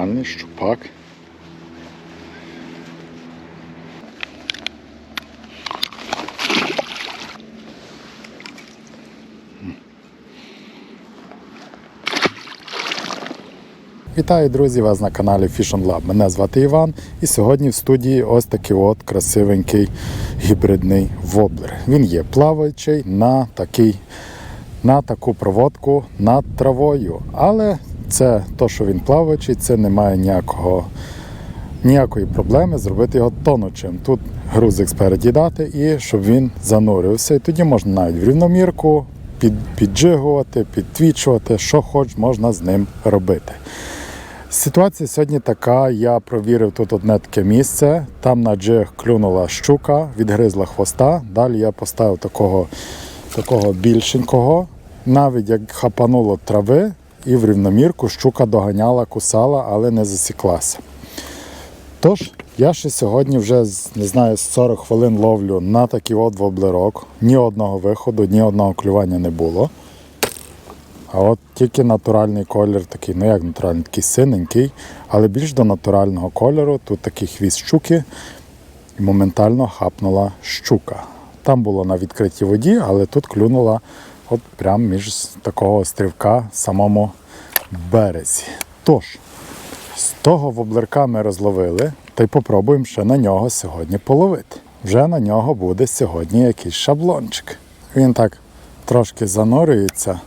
гарний щупак. Вітаю, друзі, вас на каналі Fish Lab. Мене звати Іван, і сьогодні в студії ось такий от красивенький гібридний воблер. Він є плаваючий на такий, на таку проводку над травою. Але це то, що він плаваючий, це не має ніякого, ніякої проблеми зробити його тонучим. Тут грузик спереді дати і щоб він занурився. І тоді можна навіть в рівномірку під, піджигувати, підтвічувати, що хоч можна з ним робити. Ситуація сьогодні така. Я провірив тут одне таке місце. Там на джиг клюнула щука, відгризла хвоста. Далі я поставив такого, такого більшенького. Навіть як хапануло трави, і в рівномірку щука доганяла, кусала, але не засіклася. Тож, я ще сьогодні вже не знаю, 40 хвилин ловлю на такий от воблерок. Ні одного виходу, ні одного клювання не було. А от тільки натуральний колір такий, ну як натуральний, такий синенький, але більш до натурального кольору. Тут такий хвіст щуки і моментально хапнула щука. Там було на відкритій воді, але тут клюнула от прямо між такого острівка в самому березі. Тож, з того воблерка ми розловили, та й попробуємо ще на нього сьогодні половити. Вже на нього буде сьогодні якийсь шаблончик. Він так трошки занурюється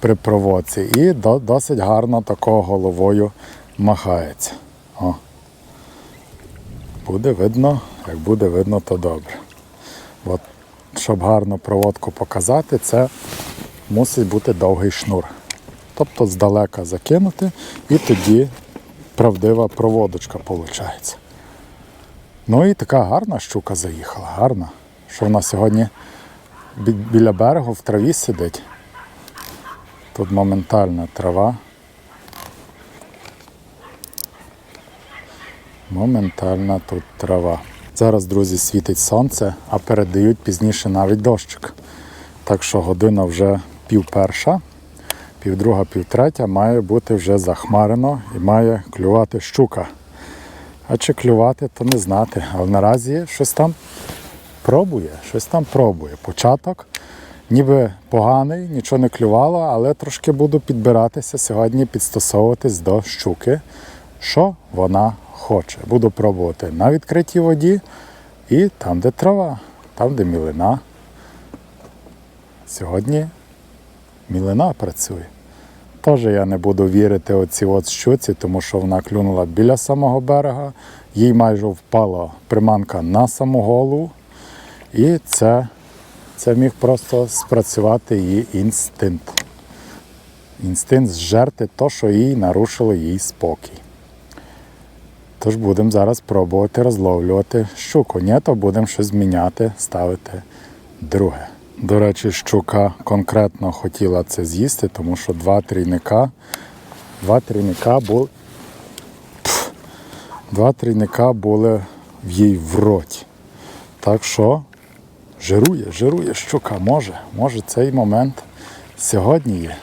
при проводці і до- досить гарно такого головою махається. О. Буде видно, як буде видно, то добре. От, щоб гарно проводку показати, це мусить бути довгий шнур. Тобто здалека закинути і тоді правдива проводочка виходить. Ну і така гарна щука заїхала, гарна. Що вона сьогодні бі- біля берегу в траві сидить. Тут моментальна трава. Моментальна тут трава. Зараз, друзі, світить сонце, а передають пізніше навіть дощик. Так що година вже пів перша, півдруга, півтретя має бути вже захмарено і має клювати щука. А чи клювати, то не знати. Але наразі щось там пробує, щось там пробує. Початок ніби поганий, нічого не клювало, але трошки буду підбиратися сьогодні, підстосовуватись до щуки, що вона хоче. Буду пробувати на відкритій воді і там, де трава, там, де мілина. Сьогодні мілина працює. Теж я не буду вірити оці от щуці, тому що вона клюнула біля самого берега, їй майже впала приманка на саму голову. І це, це міг просто спрацювати її інстинкт. Інстинкт зжерти то, що їй нарушило їй спокій. Тож будемо зараз пробувати розловлювати щуку. Ні, то будемо щось зміняти, ставити друге. До речі, щука конкретно хотіла це з'їсти, тому що два трійника, два трійника були. Пф, Два трійника були в їй в роті. Так що жирує, жирує щука, може, може цей момент сьогодні є.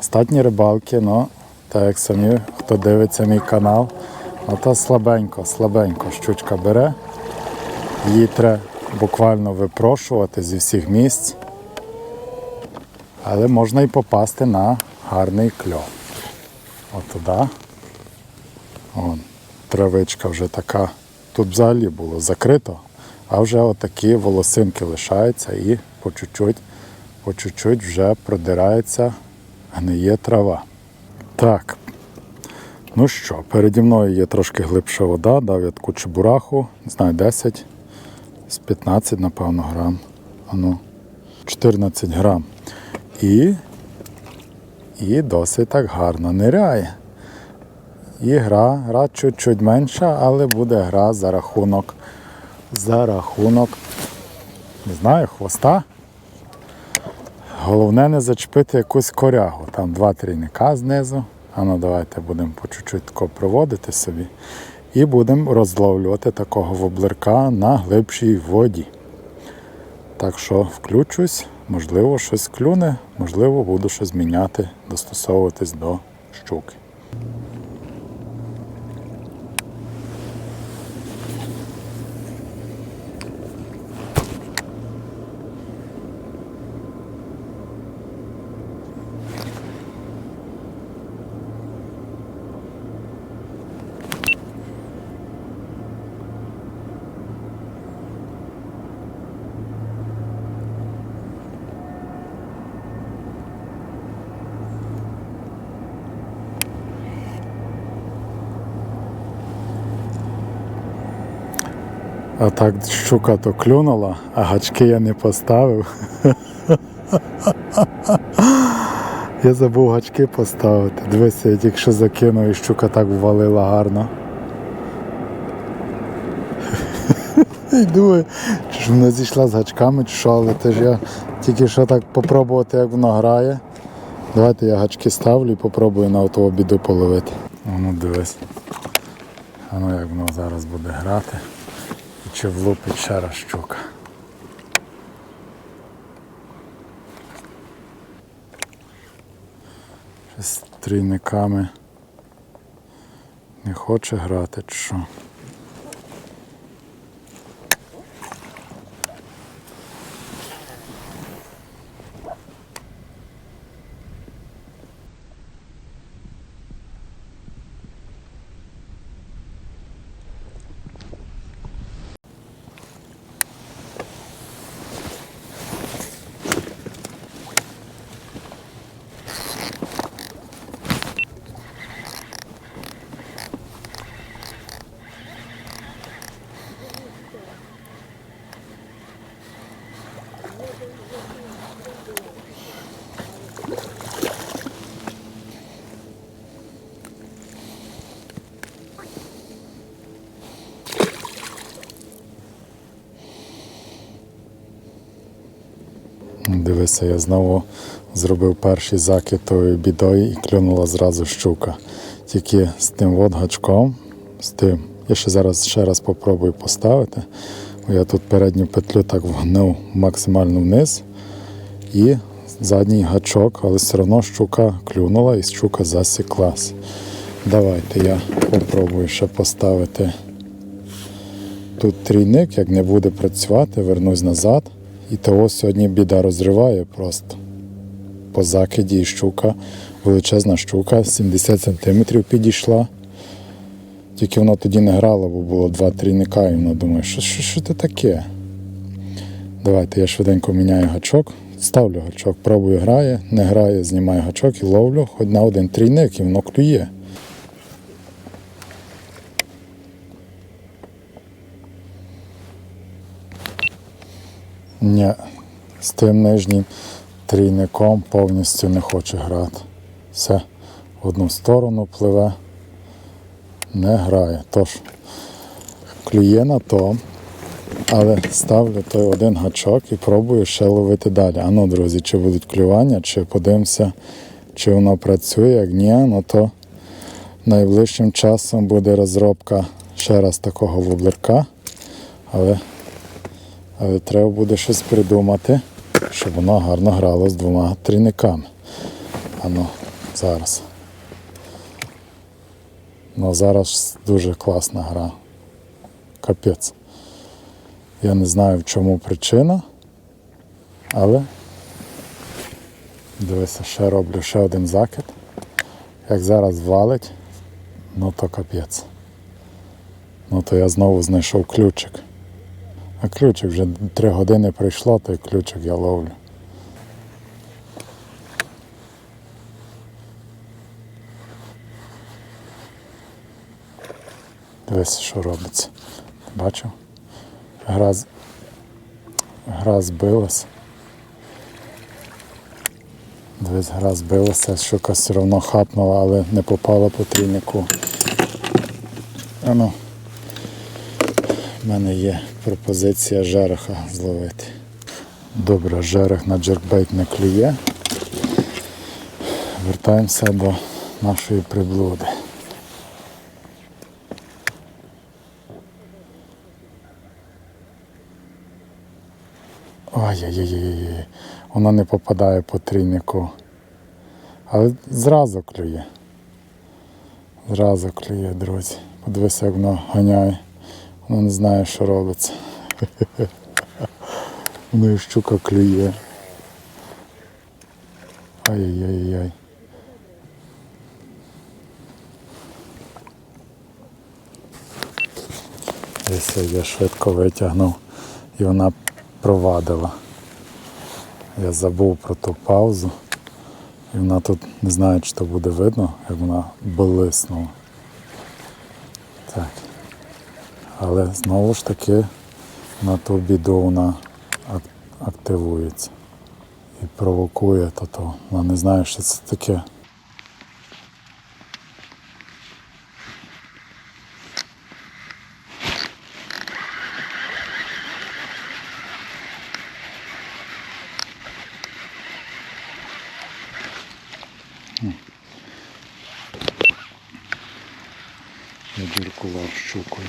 Остатні рибалки, ну, так як самі, хто дивиться мій канал, ну то слабенько, слабенько щучка бере. Її треба буквально випрошувати зі всіх місць. Але можна і попасти на гарний кльов. От туди. Вон, травичка вже така. Тут взагалі було закрито, а вже отакі волосинки лишаються і по чуть-чуть, по чуть-чуть вже продирається, гниє трава. Так. Ну що, переді мною є трошки глибша вода, дав я таку чебураху, не знаю, 10, з 15, напевно, грам. Ану, 14 грам. І, і досить так гарно ниряє. І гра, гра чуть-чуть менша, але буде гра за рахунок, за рахунок, не знаю, хвоста. Головне не зачепити якусь корягу. Там два трійника знизу. А ну давайте будемо по чуть-чуть проводити собі. І будемо розловлювати такого воблерка на глибшій воді. Так що включусь, можливо, щось клюне, можливо, буду щось міняти, достосовуватись до щуки. А так щука то клюнула, а гачки я не поставив. Я забув гачки поставити. Дивися, я тільки що закинув і щука так ввалила гарно. І думаю, чи ж вона зійшла з гачками, чи що, але теж я тільки що так попробувати, як воно грає. Давайте я гачки ставлю і попробую на оту обіду половити. Ну дивись. А ну як воно зараз буде грати. Чи влупить шара щука. З трійниками не хоче грати, що. Дивися, я знову зробив перший закид тою бідою і клюнула зразу щука. Тільки з тим от гачком, з тим. Я ще зараз ще раз попробую поставити. Я тут передню петлю так вгнув максимально вниз і задній гачок, але все одно щука клюнула і щука засіклась. Давайте я попробую ще поставити тут трійник, як не буде працювати, вернусь назад. І того сьогодні біда розриває просто. По закиді і щука, величезна щука, 70 см підійшла. Тільки вона тоді не грала, бо було два трійника, і вона думає, що, що, що це таке? Давайте я швиденько міняю гачок, ставлю гачок, пробую грає, не грає, знімаю гачок і ловлю хоч на один трійник, і воно клює. Ні, з тим нижнім трійником повністю не хоче грати. Все, в одну сторону пливе, не грає. Тож, клює на то, але ставлю той один гачок і пробую ще ловити далі. А друзі, чи будуть клювання, чи подивимося, чи воно працює, як ні, ну то найближчим часом буде розробка ще раз такого воблерка. Але але треба буде щось придумати, щоб воно гарно грало з двома трійниками. А ну, зараз. Ну зараз дуже класна гра. Капець. Я не знаю в чому причина, але дивися, ще роблю ще один закид. Як зараз валить, ну то капець. Ну то я знову знайшов ключик. А ключик вже три години пройшло, той ключик я ловлю. Дивись, що робиться. Бачив? Гра, гра збилась. Дивись, гра збилася, щука все одно хапнула, але не попала по трійнику. А У мене є пропозиція жереха зловити. Добре, жерех на джеркбейт не клює. Вертаємося до нашої приблуди. Ой-ой-ой, воно не попадає по трійнику. Але зразу клює. Зразу клює, друзі. Подивися, як воно ганяє. Воно не знає, що робиться. Воно і щука клює. Ай-яй-яй-яй. Десь я швидко витягнув і вона провадила. Я забув про ту паузу. І вона тут не знаю, чи то буде видно, як вона блиснула. Так. Але знову ж таки на ту біду вона активується і провокує, то то вона не знає, що це таке. Я діркував щукою.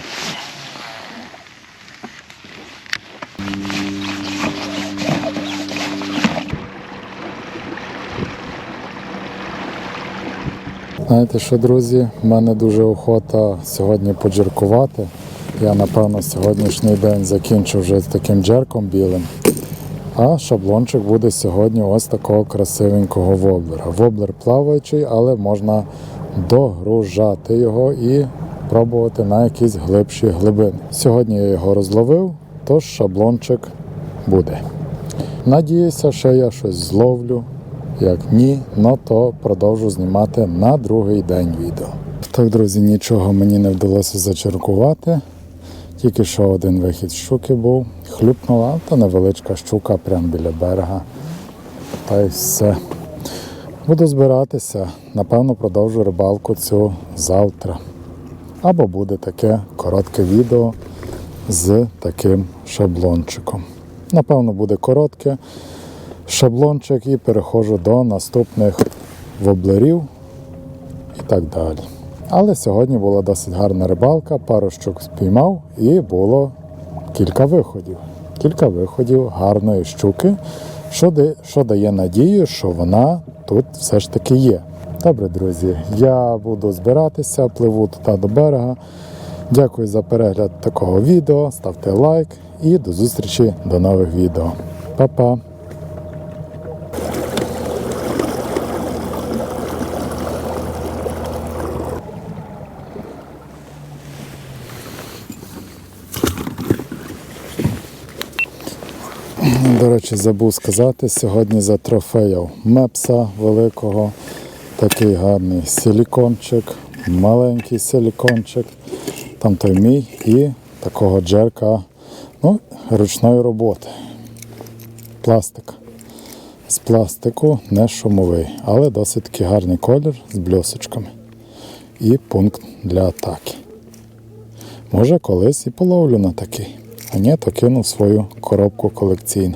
Знаєте що, друзі, в мене дуже охота сьогодні поджеркувати. Я, напевно, сьогоднішній день закінчу вже з таким джерком білим. А шаблончик буде сьогодні ось такого красивенького воблера. Воблер плаваючий, але можна догружати його і пробувати на якісь глибші глибини. Сьогодні я його розловив, тож шаблончик буде. Надіюся, що я щось зловлю. Як ні, ну то продовжу знімати на другий день відео. Так, друзі, нічого мені не вдалося зачеркувати. Тільки що один вихід щуки був. Хлюпнула, та невеличка щука прямо біля берега. Та й все. Буду збиратися. Напевно, продовжу рибалку цю завтра. Або буде таке коротке відео з таким шаблончиком. Напевно, буде коротке шаблончик і переходжу до наступних воблерів і так далі. Але сьогодні була досить гарна рибалка, пару щук спіймав і було кілька виходів. Кілька виходів гарної щуки, що, да- що дає надію, що вона тут все ж таки є. Добре, друзі, я буду збиратися, пливу туди до берега. Дякую за перегляд такого відео. Ставте лайк і до зустрічі до нових відео. Па-па! До речі, забув сказати, сьогодні за трофеїв мепса великого, такий гарний силікончик, маленький силікончик, там той мій і такого джерка ну, ручної роботи. Пластик. З пластику не шумовий, але досить таки гарний колір з бльосочками. І пункт для атаки. Може колись і половлю на такий. А ні, то кинув свою коробку колекційну.